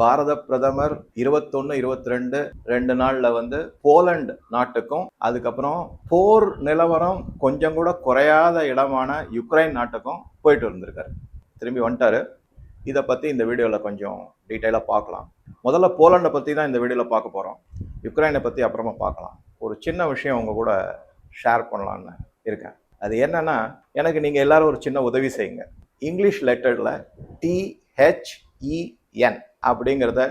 பாரத பிரதமர் இருபத்தொன்னு இருபத்தி ரெண்டு ரெண்டு நாள்ல வந்து போலண்ட் நாட்டுக்கும் அதுக்கப்புறம் போர் நிலவரம் கொஞ்சம் கூட குறையாத இடமான யுக்ரைன் நாட்டுக்கும் போயிட்டு இருந்திருக்காரு திரும்பி வந்துட்டாரு. இதை பற்றி இந்த வீடியோவில் கொஞ்சம் டீட்டெயிலாக பார்க்கலாம். முதல்ல போலண்டை பற்றி தான் இந்த வீடியோவில் பார்க்க போகிறோம் யுக்ரைனை பற்றி அப்புறமா பார்க்கலாம். ஒரு சின்ன விஷயம் உங்கள் கூட ஷேர் பண்ணலான்னு இருக்கேன். அது என்னென்னா எனக்கு நீங்கள் எல்லாரும் ஒரு சின்ன உதவி செய்யுங்க. இங்கிலீஷ் லெட்டரில் டிஹெச்இஎன் அப்படிங்கிறத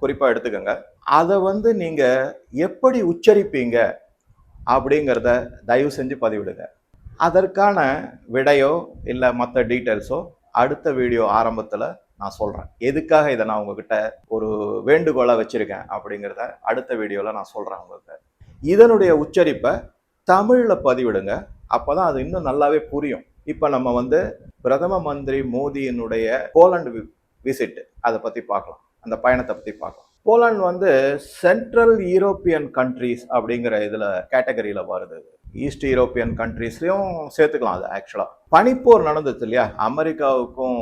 குறிப்பாக எடுத்துக்கோங்க. அதை வந்து நீங்கள் எப்படி உச்சரிப்பீங்க அப்படிங்கிறத தயவு செஞ்சு பதிவிடுங்க. அதற்கான விடையோ இல்லை மற்ற டீட்டெயில்ஸோ அடுத்த வீடியோ ஆரம்பத்தில் நான் சொல்கிறேன் எதுக்காக இதை நான் உங்ககிட்ட ஒரு வேண்டுகோளாக வச்சுருக்கேன் அப்படிங்கிறத அடுத்த வீடியோவில் நான் சொல்கிறேன் உங்களுக்கு இதனுடைய உச்சரிப்பை தமிழில் பதிவிடுங்க. அப்போ தான் அது இன்னும் நல்லாவே புரியும். இப்போ நம்ம வந்து பிரதம மந்திரி மோடியினுடைய போலண்ட் விசிட் அதை பற்றி பார்க்கலாம். அந்த பயணத்தை பற்றி பார்க்கலாம். போலண்ட் வந்து சென்ட்ரல் யூரோப்பியன் கண்ட்ரீஸ் அப்படிங்கிற இதில் கேட்டகரியில் வருது. ஈஸ்ட் யூரோப்பியன் கண்ட்ரீஸ்லையும் சேர்த்துக்கலாம் அது ஆக்சுவலாக பனிப்போர் நடந்தது இல்லையா? அமெரிக்காவுக்கும்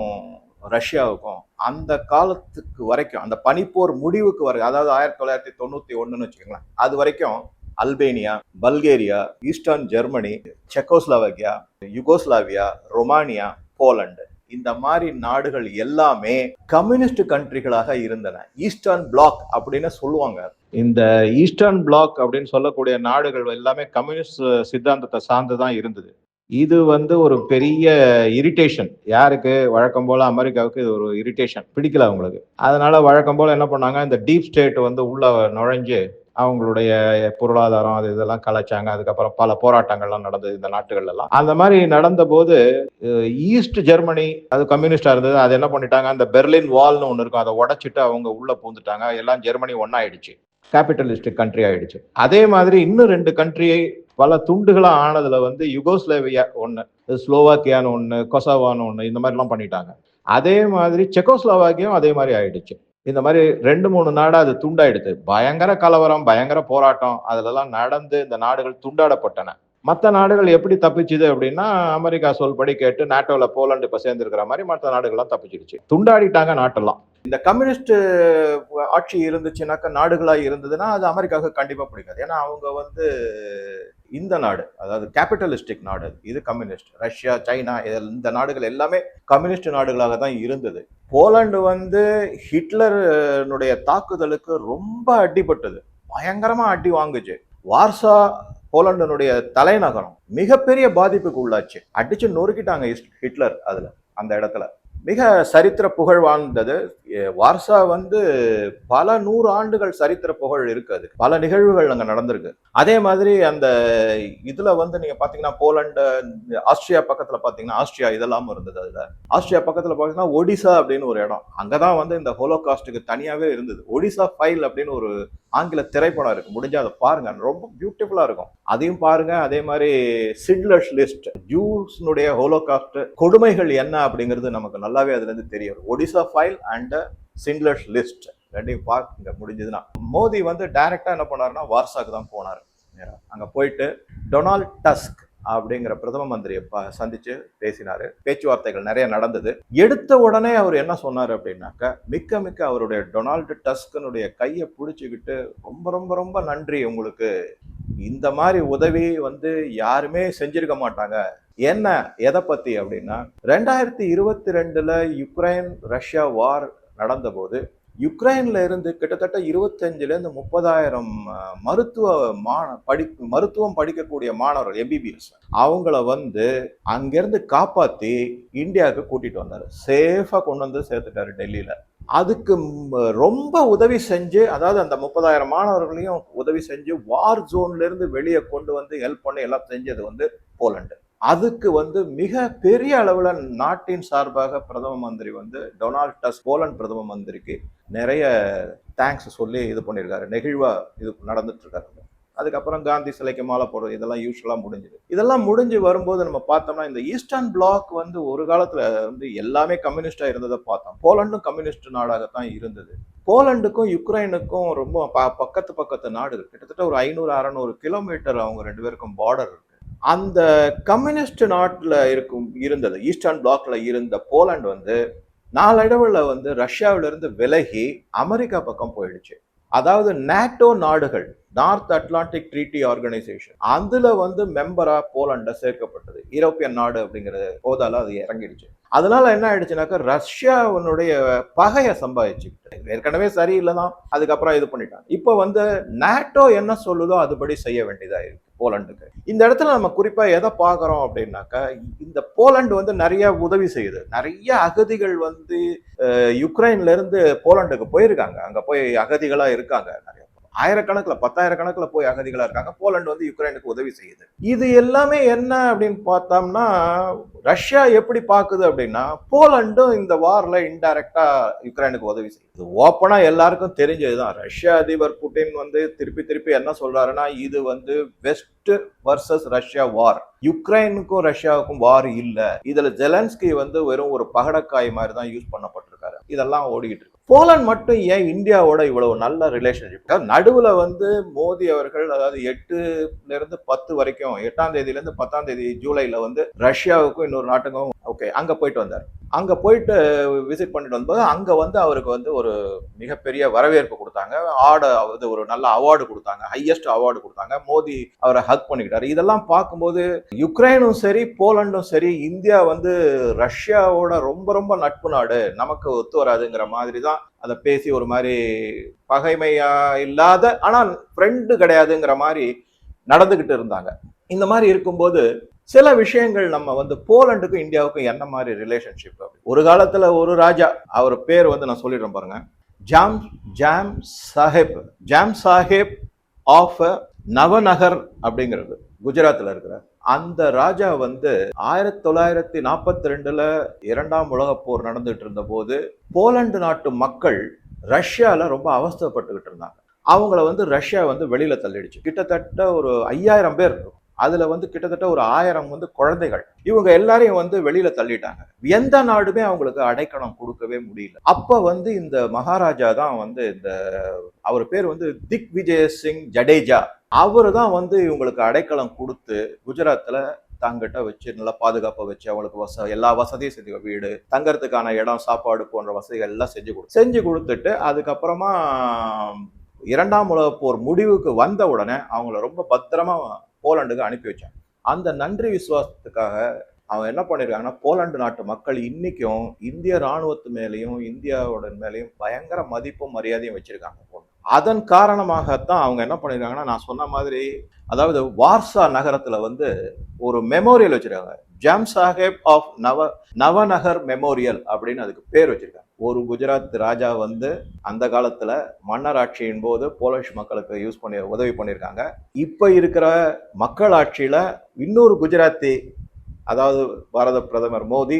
ரஷ்யாவுக்கும் அந்த காலத்துக்கு வரைக்கும் அந்த பனிப்போர் முடிவுக்கு வர அதாவது ஆயிரத்தி தொள்ளாயிரத்தி தொண்ணூற்றி ஒன்றுன்னு வச்சுக்கோங்களேன். அது வரைக்கும் Albania Bulgaria eastern Germany Czechoslovakia Yugoslavia Romania Poland இந்த மாதிரி நாடுகள் எல்லாமே கம்யூனிஸ்ட் கண்ட்ரிகளாக இருந்தன. ஈஸ்டர்ன் பிளாக் அப்படின்னு சொல்லுவாங்க. இந்த ஈஸ்டர்ன் பிளாக் அப்படின்னு சொல்லக்கூடிய நாடுகள் எல்லாமே கம்யூனிஸ்ட் சித்தாந்தத்தை சார்ந்து தான் இருந்தது. இது வந்து ஒரு பெரிய இரிட்டேஷன் யாருக்கு? வழக்கம் போல அமெரிக்காவுக்கு இது ஒரு இரிட்டேஷன் பிடிக்கல அவங்களுக்கு. அதனால வழக்கம் போல என்ன பண்ணாங்க? இந்த டீப் ஸ்டேட் வந்து உள்ள நுழைஞ்சு அவங்களுடைய பொருளாதாரம் அது இதெல்லாம் கலைச்சாங்க அதுக்கப்புறம் பல போராட்டங்கள்லாம் நடந்தது இந்த நாட்டுகள்லாம் அந்த மாதிரி நடந்த போது ஈஸ்ட் ஜெர்மனி அது கம்யூனிஸ்டா இருந்தது. அது என்ன பண்ணிட்டாங்க? அந்த பெர்லின் வால்னு ஒன்று இருக்கும். அதை உடைச்சிட்டு அவங்க உள்ள பூந்துட்டாங்க. எல்லாம் ஜெர்மனி ஒன்னாயிடுச்சு கேபிட்டலிஸ்ட் கண்ட்ரி ஆயிடுச்சு. அதே மாதிரி இன்னும் ரெண்டு கண்ட்ரியை பல துண்டுகளாக ஆனதுல வந்து யுகோஸ்லேவியா ஒன்று ஸ்லோவாக்கியான்னு ஒன்று கொசவான்னு ஒன்று இந்த மாதிரிலாம் பண்ணிட்டாங்க. அதே மாதிரி செக்கோஸ்லோவாக்கியும் அதே மாதிரி ஆயிடுச்சு. இந்த மாதிரி ரெண்டு மூணு நாடு அது துண்டாயிடுது. பயங்கர கலவரம் பயங்கர போராட்டம் அதுலலாம் நடந்து இந்த நாடுகள் துண்டாடப்பட்டன. மற்ற நாடுகள் எப்படி தப்பிச்சுது அப்படின்னா அமெரிக்கா சொல்படி கேட்டு நாட்டோவில் போலண்டு இப்போ சேர்ந்துருக்கிற மாதிரி மற்ற நாடுகள்லாம் தப்பிச்சிடுச்சு. துண்டாடிட்டாங்க நாட்டெல்லாம். இந்த கம்யூனிஸ்ட் ஆட்சி இருந்துச்சுனாக்கா நாடுகளாக இருந்ததுன்னா அது அமெரிக்காவுக்கு கண்டிப்பாக பிடிக்காது. ஏன்னா அவங்க வந்து இந்த நாடு அதாவது கேபிட்டலிஸ்டிக் நாடு இது கம்யூனிஸ்ட். ரஷ்யா சைனா இதில் இந்த நாடுகள் எல்லாமே கம்யூனிஸ்ட் நாடுகளாக தான் இருந்தது. போலண்டு வந்து ஹிட்லருடைய தாக்குதலுக்கு ரொம்ப அடிபட்டது. பயங்கரமாக அடி வாங்குச்சு. வார்சா போலண்டனுடைய தலைநகரம் மிகப்பெரிய பாதிப்புக்கு உள்ளாச்சு. அடிச்சு நொறுக்கிட்டாங்க ஹிட்லர் அதுல அந்த இடத்துல. மிக சரித்திர புகழ் வாழ்ந்தது. வார்சா வந்து பல நூறு ஆண்டுகள் சரித்திர புகழ் இருக்குது பல நிகழ்வுகள் அங்கே நடந்திருக்கு. அதே மாதிரி அந்த இதில் வந்து நீங்கள் பார்த்தீங்கன்னா போலண்டு ஆஸ்திரியா பக்கத்தில் பார்த்தீங்கன்னா ஆஸ்திரியா இதெல்லாம் இருந்தது அதில். ஆஸ்திரியா பக்கத்தில் பார்த்தீங்கன்னா ஒடிசா அப்படின்னு ஒரு இடம். அங்கே தான் வந்து இந்த ஹோலோகாஸ்ட்டுக்கு தனியாகவே இருந்தது. ஒடிசா ஃபைல் அப்படின்னு ஒரு ஆங்கில திரைப்படம் இருக்கு. முடிஞ்சா அதை பாருங்க. ரொம்ப பியூட்டிஃபுல்லா இருக்கும். அதையும் பாருங்க. அதே மாதிரி சிட்லர்ஸ் லிஸ்ட் ஜூஸ்னுடைய ஹோலோகாஸ்ட் கொடுமைகள் என்ன அப்படிங்கிறது நமக்கு நல்லாவே அதுல இருந்து தெரியும். Odessa file and Schindler's list ரெண்டையும் பார்க்குங்க முடிஞ்சதுன்னா. மோடி வந்து டைரக்டா என்ன பண்ணாருன்னா வார்சாக்கு தான் போனார். அங்க போயிட்டு டொனால்ட் டஸ்க் அப்படிங்கிற பிரதம மந்திரியை சந்திச்சு பேசினாரு. பேச்சுவார்த்தைகள் நிறைய நடந்தது. எடுத்த உடனே அவர் என்ன சொன்னார் அப்படின்னாக்க மிக்க மிக்க அவருடைய டொனால்டு டஸ்கனுடைய கையை பிடிச்சிக்கிட்டு ரொம்ப ரொம்ப ரொம்ப நன்றி உங்களுக்கு. இந்த மாதிரி உதவி வந்து யாருமே செஞ்சிருக்க மாட்டாங்க. என்ன எதை பத்தி அப்படின்னா ரெண்டாயிரத்தி இருபத்தி ரெண்டுல யுக்ரைன் ரஷ்யா வார் நடந்தபோது யுக்ரைன்ல இருந்து கிட்டத்தட்ட இருபத்தஞ்சுல இருந்து முப்பதாயிரம் மருத்துவ மாண படி மருத்துவம் படிக்கக்கூடிய மாணவர்கள் எம்பிபிஎஸ் அவங்கள வந்து அங்கிருந்து காப்பாத்தி இந்தியாவுக்கு கூட்டிட்டு வந்தாரு. சேஃபா கொண்டு வந்து சேர்த்துட்டாரு டெல்லியில. அதுக்கு ரொம்ப உதவி செஞ்சு அதாவது அந்த முப்பதாயிரம் மாணவர்களையும் உதவி செஞ்சு வார் ஜோன்ல இருந்து வெளியே கொண்டு வந்து ஹெல்ப் பண்ணி எல்லாம் செஞ்சது வந்து போலண்டு அதுக்கு வந்து மிக பெரிய அளவில் நாட்டின் சார்பாக பிரதம மந்திரி வந்து டொனால்ட் டஸ் போலண்ட் பிரதம மந்திரிக்கு நிறைய தேங்க்ஸ் சொல்லி இது பண்ணியிருக்காரு. நெகிழ்வாக இது நடந்துட்டு இருக்காரு அதுக்கப்புறம் காந்தி சிலைக்கு மாலை போடுறது இதெல்லாம் யூஸ்வலாக முடிஞ்சுது. இதெல்லாம் முடிஞ்சு வரும்போது நம்ம பார்த்தோம்னா இந்த ஈஸ்டர்ன் பிளாக் வந்து ஒரு காலத்தில் வந்து எல்லாமே கம்யூனிஸ்டாக இருந்ததை பார்த்தோம். போலண்டும் கம்யூனிஸ்ட் நாடாகத்தான் இருந்தது. போலண்டுக்கும் யுக்ரைனுக்கும் ரொம்ப பக்கத்து பக்கத்து நாடு கிட்டத்தட்ட ஒரு ஐநூறு அறநூறு கிலோமீட்டர் அவங்க ரெண்டு பேருக்கும் பார்டர் இருக்கு. அந்த கம்யூனிஸ்ட் நாட்டில் இருக்கும் இருந்தது ஈஸ்டர்ன் பிளாக்ல இருந்த போலண்ட் வந்து நாளடைவில் வந்து ரஷ்யாவிலிருந்து விலகி அமெரிக்கா பக்கம் போயிடுச்சு. அதாவது நேட்டோ நாடுகள் நார்த் அட்லாண்டிக் ட்ரீட்டி ஆர்கனைசேஷன் அதுல வந்து மெம்பரா போலண்ட சேர்க்கப்பட்டது. யூரோப்பியன் நாடு அப்படிங்கிறது போதால அது இறங்கிடுச்சு. அதனால என்ன ஆயிடுச்சுனாக்கா ரஷ்யாவினுடைய பகையை சம்பாதிச்சுக்கிட்டு ஏற்கனவே சரியில்லை தான் அதுக்கப்புறம் இது பண்ணிட்டாங்க. இப்போ வந்து நேட்டோ என்ன சொல்லுதோ அதுபடி செய்ய வேண்டியதா இருக்கு. போலண்டுக்கு. இந்த இடத்துல நம்ம குறிப்பா எதை பார்க்குறோம் அப்படின்னாக்கா இந்த போலண்டு வந்து நிறைய உதவி செய்யுது. நிறைய அகதிகள் வந்து அஹ், யுக்ரைன்ல இருந்து போலண்டுக்கு போயிருக்காங்க. அங்க போய் அகதிகளா இருக்காங்க நிறைய ஆயிரக்கணக்கில் பத்தாயிரக்கணக்கில் போய் அகதிகளாக இருக்காங்க. போலண்டு வந்து யுக்ரைனுக்கு உதவி செய்யுது. இது எல்லாமே என்ன அப்படின்னு பார்த்தோம்னா ரஷ்யா எப்படி பார்க்குது அப்படின்னா போலண்டும் இந்த வாரில் இன்டைரக்டாக யுக்ரைனுக்கு உதவி செய்யுது. ஓப்பனாக எல்லாருக்கும் தெரிஞ்சதுதான். ரஷ்யா அதிபர் புட்டின் வந்து திருப்பி திருப்பி என்ன சொல்கிறாருன்னா இது வந்து வெஸ்ட் வர்சஸ் ரஷ்யா வார். யுக்ரைனுக்கும் ரஷ்யாவுக்கும் வார் இல்லை. இதில் ஜெலன்ஸ்கி வந்து வெறும் ஒரு பகடக்காய் மாதிரி தான் யூஸ் பண்ணப்பட்டிருக்காரு. இதெல்லாம் ஓடிக்கிட்டு இருக்கு. போலண்ட் மட்டும் ஏன் இந்தியாவோட இவ்வளவு நல்ல ரிலேஷன்ஷிப் நடுவுல வந்து மோடி அவர்கள் அதாவது எட்டுல இருந்து பத்து வரைக்கும் எட்டாம் தேதியிலேருந்து பத்தாம் தேதி ஜூலைல வந்து ரஷ்யாவுக்கும் இன்னொரு நாட்டுக்கும் ஓகே அங்க போயிட்டு வந்தார். அங்கே போயிட்டு விசிட் பண்ணிட்டு வந்தபோது அங்கே வந்து அவருக்கு வந்து ஒரு மிகப்பெரிய வரவேற்பு கொடுத்தாங்க. ஆட அது ஒரு நல்ல அவார்டு கொடுத்தாங்க. ஹையஸ்ட் அவார்டு கொடுத்தாங்க. மோடி அவரை ஹக் பண்ணிக்கிட்டாரு. இதெல்லாம் பார்க்கும்போது யுக்ரைனும் சரி போலண்டும் சரி இந்தியா வந்து ரஷ்யாவோட ரொம்ப ரொம்ப நட்பு நாடு. நமக்கு ஒத்து வராதுங்கிற மாதிரி தான் அதை பேசி ஒரு மாதிரி பகைமையா இல்லாத ஆனால் ஃப்ரெண்டு கிடையாதுங்கிற மாதிரி நடந்துக்கிட்டு இருந்தாங்க. இந்த மாதிரி இருக்கும்போது சில விஷயங்கள் நம்ம வந்து போலண்டுக்கும் இந்தியாவுக்கும் என்ன மாதிரி ரிலேஷன்ஷிப் ஒரு காலத்தில் ஒரு ராஜா அவர் பேர் வந்து நான் சொல்லிடுறேன் பாருங்க. ஜாம் ஜாம் சாஹேப் ஜாம் சாஹேப் ஆஃப் நவநகர் அப்படிங்கிறது குஜராத்தில் இருக்கிற. அந்த ராஜா வந்து ஆயிரத்தி தொள்ளாயிரத்தி நாற்பத்தி ரெண்டுல இரண்டாம் உலக போர் நடந்துட்டு இருந்த போது போலண்டு நாட்டு மக்கள் ரஷ்யாவில் ரொம்ப அவஸ்தைப்பட்டுக்கிட்டு இருந்தாங்க. அவங்கள வந்து ரஷ்யா வந்து வெளியில தள்ளிடுச்சு. கிட்டத்தட்ட ஒரு ஐயாயிரம் பேர் இருக்கும். அதுல வந்து கிட்டத்தட்ட ஒரு ஆயிரம் வந்து குழந்தைகள். இவங்க எல்லாரையும் வந்து வெளியில தள்ளிட்டாங்க. எந்த நாடுமே அவங்களுக்கு அடைக்கலம் கொடுக்கவே முடியல. அப்ப வந்து இந்த மகாராஜா தான் வந்து இந்த அவர் பேர் வந்து திக் விஜய் சிங் ஜடேஜா. அவரு தான் வந்து இவங்களுக்கு அடைக்கலம் கொடுத்து குஜராத்ல தங்கிட்ட வச்சு நல்லா பாதுகாப்பை வச்சு அவங்களுக்கு வச எல்லா வசதியும் செஞ்சு வீடு தங்கறதுக்கான இடம் சாப்பாடு போன்ற வசதிகள் எல்லாம் செஞ்சு கொடு செஞ்சு கொடுத்துட்டு அதுக்கப்புறமா இரண்டாம் உலக போர் முடிவுக்கு வந்த உடனே அவங்கள ரொம்ப பத்திரமா போலண்டுக்கு அனுப்பி வச்சாங்க அந்த நன்றி விசுவாசத்துக்காக அவன் என்ன பண்ணியிருக்காங்கன்னா போலாண்டு நாட்டு மக்கள் இன்னைக்கும் இந்திய ராணுவத்து மேலேயும் இந்தியாவோட மேலேயும் பயங்கர மதிப்பும் மரியாதையும் வச்சிருக்காங்க. அதன் காரணமாகத்தான் அவங்க என்ன பண்ணியிருக்காங்கன்னா நான் சொன்ன மாதிரி அதாவது வார்சா நகரத்தில் வந்து ஒரு மெமோரியல் வச்சுருக்காங்க. ஜாம் சாஹேப் ஆஃப் நவ நவநகர் மெமோரியல் அப்படின்னு அதுக்கு பேர் வச்சிருக்காங்க. ஒரு குஜராத் ராஜா வந்து அந்த காலத்தில் மன்னராட்சியின் போது போலிஷ் மக்களுக்கு யூஸ் பண்ணி உதவி பண்ணியிருக்காங்க. இப்போ இருக்கிற மக்களாட்சியில் இன்னொரு குஜராத்தி அதாவது பாரத பிரதமர் மோடி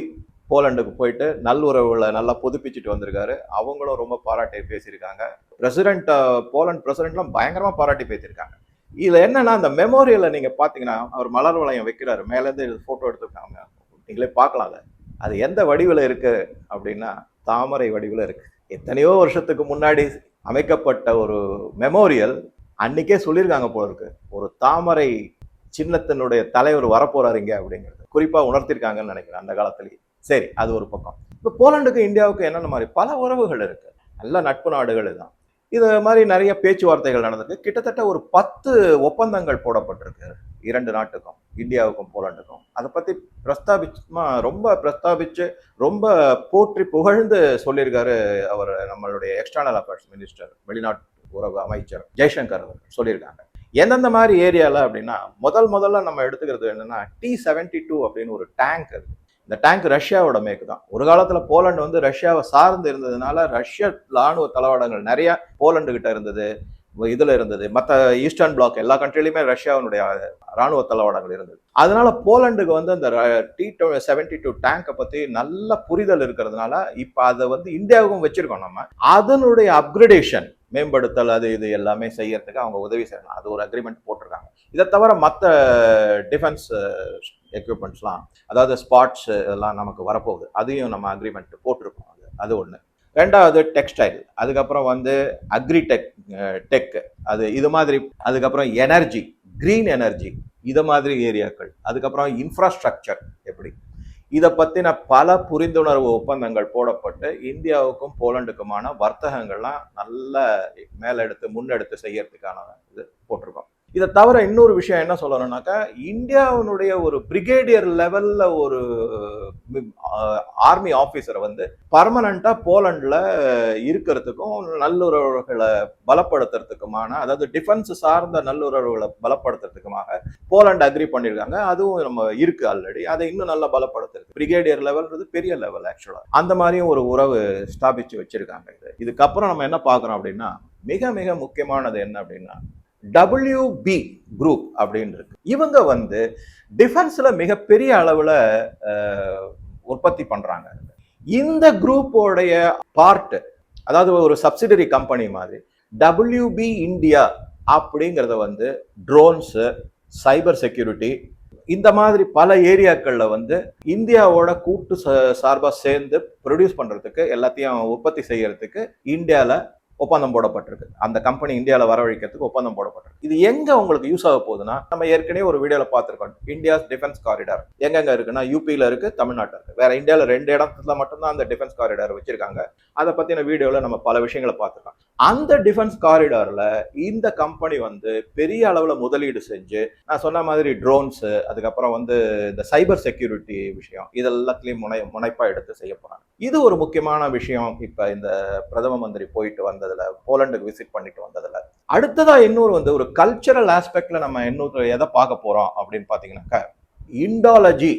போலண்டுக்கு போயிட்டு நல்லுறவுகளை நல்லா புதுப்பிச்சுட்டு வந்திருக்காரு. அவங்களும் ரொம்ப பாராட்டி பேசியிருக்காங்க. பிரசிடென்ட் போலண்ட் பிரசிடென்ட்லாம் பயங்கரமாக பாராட்டி பேசியிருக்காங்க. இதில் என்னன்னா அந்த மெமோரியலை நீங்கள் பார்த்தீங்கன்னா அவர் மலர் வளையம் வைக்கிறாரு. மேலேருந்து ஃபோட்டோ எடுத்துருக்காங்க. நீங்களே பார்க்கலாம் அதை. அது எந்த வடிவில் இருக்குது அப்படின்னா தாமரை வடிவில் இருக்குது எத்தனையோ வருஷத்துக்கு முன்னாடி அமைக்கப்பட்ட ஒரு மெமோரியல் அன்னைக்கே சொல்லியிருக்காங்க போல இருக்கு. ஒரு தாமரை சின்னத்தினுடைய தலைவர் வரப்போறாரு அப்படிங்கிறது. குறிப்பாக உணர்த்திருக்காங்கன்னு நினைக்கிறேன் அந்த காலத்துலேயே. சரி அது ஒரு பக்கம். இப்போ போலண்டுக்கு இந்தியாவுக்கு என்னென்ன மாதிரி பல உறவுகள் இருக்குது நல்ல நட்பு நாடுகள் தான் இது மாதிரி நிறைய பேச்சுவார்த்தைகள் நடந்திருக்கு. கிட்டத்தட்ட ஒரு பத்து ஒப்பந்தங்கள் போடப்பட்டிருக்கு. இரண்டு நாட்டுக்கும் இந்தியாவுக்கும் போலண்டுக்கும். அதை பற்றி பிரஸ்தாபிச்சுமா ரொம்ப பிரஸ்தாபிச்சு ரொம்ப போற்றி புகழ்ந்து சொல்லியிருக்காரு அவர் நம்மளுடைய எக்ஸ்டர்னல் அஃபேர்ஸ் மினிஸ்டர் வெளிநாட்டு உறவு அமைச்சர் ஜெய்சங்கர் அவர்கள் சொல்லியிருக்காங்க. எந்தெந்த மாதிரி ஏரியாவில் அப்படின்னா முதல் முதல்ல நம்ம எடுத்துக்கிறது என்னென்னா டி செவன்டி டூ அப்படின்னு ஒரு டேங்க் இருக்குது இந்த டேங்க் ரஷ்யாவோட மேற்கு தான். ஒரு காலத்தில் போலண்டு வந்து ரஷ்யாவை சார்ந்து இருந்ததுனால ரஷ்ய ராணுவ தளவாடங்கள் நிறைய போலண்டு கிட்ட இருந்தது இதில் இருந்தது. மற்ற ஈஸ்டர்ன் பிளாக் எல்லா கண்ட்ரிலையுமே ரஷ்யாவினுடைய ராணுவ தளவாடங்கள் இருந்தது. அதனால போலண்டுக்கு வந்து அந்த டி செவன்டி டூ டேங்கை பற்றி நல்ல புரிதல் இருக்கிறதுனால இப்போ அதை வந்து இந்தியாவுக்கும் வச்சிருக்கோம் நம்ம. அதனுடைய அப்கிரேடேஷன் மேம்படுத்தல் அது இது எல்லாமே செய்யறதுக்கு அவங்க உதவி செய்யலாம் அது ஒரு அக்ரிமெண்ட் போட்டிருக்காங்க. இதை தவிர மற்ற டிஃபென்ஸ் எக்யூப்மெண்ட்ஸ்லாம் அதாவது ஸ்பாட்ஸ் எல்லாம் நமக்கு வரப்போகுது. அதையும் நம்ம அக்ரிமெண்ட் போட்டிருக்கோம் அது. அது ஒன்று ரெண்டாவது டெக்ஸ்டைல் அதுக்கப்புறம் வந்து அக்ரிடெக் டெக் அது இது மாதிரி அதுக்கப்புறம் எனர்ஜி க்ரீன் எனர்ஜி இது மாதிரி ஏரியாக்கள் அதுக்கப்புறம் இன்ஃப்ராஸ்ட்ரக்சர் எப்படி? இதை பற்றின பல புரிந்துணர்வு ஒப்பந்தங்கள் போடப்பட்டு இந்தியாவுக்கும் போலண்டுக்குமான வர்த்தகங்கள்லாம் நல்ல மேலெடுத்து முன்னெடுத்து செய்யறதுக்கான இது போட்டிருக்கோம். இதை தவிர இன்னொரு விஷயம் என்ன சொல்லணும்னாக்கா இந்தியாவினுடைய ஒரு பிரிகேடியர் லெவல்ல ஒரு ஆர்மி ஆஃபீஸரை வந்து பர்மனண்டா போலண்ட்ல இருக்கிறதுக்கும் நல்லுறவுகளை பலப்படுத்துறதுக்குமான அதாவது டிஃபென்ஸ் சார்ந்த நல்லுறவுகளை பலப்படுத்துறதுக்குமாக போலண்ட் அக்ரி பண்ணியிருக்காங்க. அதுவும் நம்ம இருக்கு ஆல்ரெடி அதை இன்னும் நல்லா பலப்படுத்துறது பிரிகேடியர் லெவல்ன்றது பெரிய லெவல் ஆக்சுவலா அந்த மாதிரியும் ஒரு உறவு ஸ்தாபிச்சு வச்சிருக்காங்க இது. இதுக்கப்புறம் நம்ம என்ன பார்க்குறோம் அப்படின்னா மிக மிக முக்கியமானது என்ன அப்படின்னா டபிள்யூபி குரூப் அப்படின்னு இருக்கு. இவங்க வந்து டிஃபென்ஸில் மிகப்பெரிய அளவில் உற்பத்தி பண்ணுறாங்க இந்த குரூப்போடைய பார்ட் அதாவது ஒரு சப்சிடரி கம்பெனி மாதிரி டபிள்யூபி இந்தியா அப்படிங்கிறத வந்து ட்ரோன்ஸு சைபர் செக்யூரிட்டி இந்த மாதிரி பல ஏரியாக்களில் வந்து இந்தியாவோட கூட்டு ச- சேர்ந்து ப்ரொடியூஸ் பண்ணுறதுக்கு எல்லாத்தையும் உற்பத்தி செய்கிறதுக்கு இந்தியாவில் ஒப்பந்தம் போடப்பட்டிருக்கு. அந்த கம்பெனி இந்தியாவில் வரவழைக்கிறதுக்கு ஒப்பந்தம் போடப்பட்டிருக்கு. இது எங்கே உங்களுக்கு யூஸ் ஆக போகுதுன்னா நம்ம ஏற்கனவே ஒரு வீடியோவில் பார்த்துருக்கோம். இந்தியாஸ் டிஃபென்ஸ் காரிடார் எங்கெங்க இருக்குன்னா யூபியில் இருக்கு தமிழ்நாட்டில் இருக்கு. வேற இந்தியாவில் ரெண்டு இடத்துல மட்டும்தான் அந்த டிஃபென்ஸ் காரிடார் வச்சிருக்காங்க. அதை பற்றின வீடியோவில் நம்ம பல விஷயங்களை பார்த்துருக்கோம். அந்த டிஃபென்ஸ் காரிடாரில் இந்த கம்பெனி வந்து பெரிய அளவில் முதலீடு செஞ்சு நான் சொன்ன மாதிரி ட்ரோன்ஸு அதுக்கப்புறம் வந்து இந்த சைபர் செக்யூரிட்டி விஷயம் இதெல்லாத்துலேயும் முனை முனைப்பாக எடுத்து செய்ய போகிறாங்க இது ஒரு முக்கியமான விஷயம். இப்போ இந்த பிரதம மந்திரி போயிட்டு வந்ததுல போலண்டுக்கு விசிட் பண்ணிட்டு வந்ததுல. அடுத்ததா இன்னொரு வந்து ஒரு கல்ச்சரல் ஆஸ்பெக்ட்ல நம்ம இன்னொரு எதை பார்க்க போறோம் அப்படின்னு பாத்தீங்கன்னாக்கா இண்டாலஜி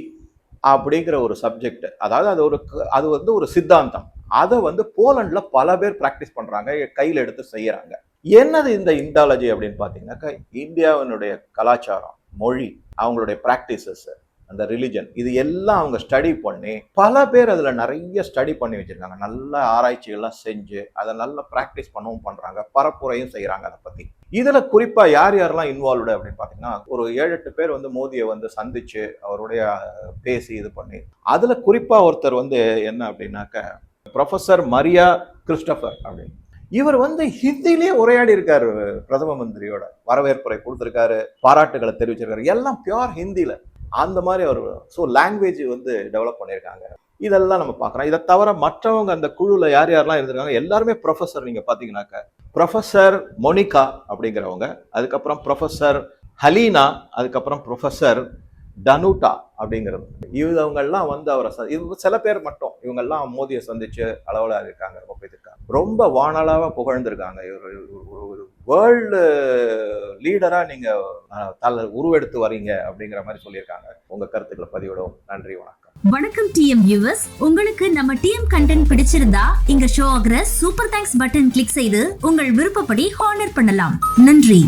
அப்படிங்கிற ஒரு சப்ஜெக்ட் அதாவது அது ஒரு அது வந்து ஒரு சித்தாந்தம். அதை வந்து போலண்ட்ல பல பேர் ப்ராக்டிஸ் பண்றாங்க கையில் எடுத்து செய்யறாங்க. என்னது இந்த இண்டாலஜி அப்படின்னு பாத்தீங்கன்னாக்கா இந்தியாவினுடைய கலாச்சாரம் மொழி அவங்களுடைய ப்ராக்டிசஸ் அந்த ரிலிஜன் இது எல்லாம் அவங்க ஸ்டடி பண்ணி பல பேர் அதில் நிறைய ஸ்டடி பண்ணி வச்சுருக்காங்க. நல்ல ஆராய்ச்சிகள்லாம் செஞ்சு அதை நல்லா ப்ராக்டிஸ் பண்ணவும் பண்ணுறாங்க பரப்புரையும் செய்கிறாங்க அதை பற்றி இதில் குறிப்பாக யார் யாரெல்லாம் இன்வால்வ்டு அப்படின்னு பார்த்தீங்கன்னா ஒரு ஏழு எட்டு பேர் வந்து மோதியை வந்து சந்திச்சு அவருடைய பேசி இது பண்ணி. அதில் குறிப்பாக ஒருத்தர் வந்து என்ன அப்படின்னாக்க ப்ரொஃபசர் மரியா கிறிஸ்டபர் அப்படின்னு. இவர் வந்து ஹிந்திலேயே உரையாடி இருக்காரு பிரதம மந்திரியோட. வரவேற்புரை கொடுத்துருக்காரு பாராட்டுகளை தெரிவிச்சிருக்காரு. எல்லாம் பியோர் ஹிந்தியில். அந்த மாதிரி அவர் ஸோ லாங்குவேஜ் வந்து டெவலப் பண்ணியிருக்காங்க. இதெல்லாம் நம்ம பார்க்குறோம். இதை தவிர மற்றவங்க அந்த குழுவில் யார் யாரெல்லாம் இருந்திருக்காங்க எல்லாருமே ப்ரொஃபஸர் நீங்கள் பார்த்தீங்கன்னாக்க ப்ரொஃபஸர் மொனிகா அப்படிங்கிறவங்க அதுக்கப்புறம் ப்ரொஃபஸர் ஹலீனா அதுக்கப்புறம் ப்ரொஃபஸர் டனுட்டா அப்படிங்கிறது. இவங்கெல்லாம் வந்து அவரை இது சில பேர் மட்டும் இவங்கெல்லாம் மோதியை சந்திச்சு அளவில் இருக்காங்க ரொம்ப பேர் ரொம்ப வானளாவா புகழ்ந்திருக்காங்க. இவர் ஒரு வேர்ல்டு லீடரா நீங்க தலை தல உருவெடுத்து வரீங்க அப்படிங்கிற மாதிரி சொல்லியிருக்காங்க. உங்க கருத்துக்களை பதிவிடவும் நன்றி வணக்கம். வணக்கம் டிஎம் வியூவர்ஸ் உங்களுக்கு நம்ம டிஎம் கண்டென்ட் பிடிச்சிருந்தா இங்க ஷோ ஆகிற சூப்பர் தேங்க்ஸ் பட்டன் கிளிக் செய்து உங்கள் விருப்பப்படி ஹானர் பண்ணலாம். நன்றி.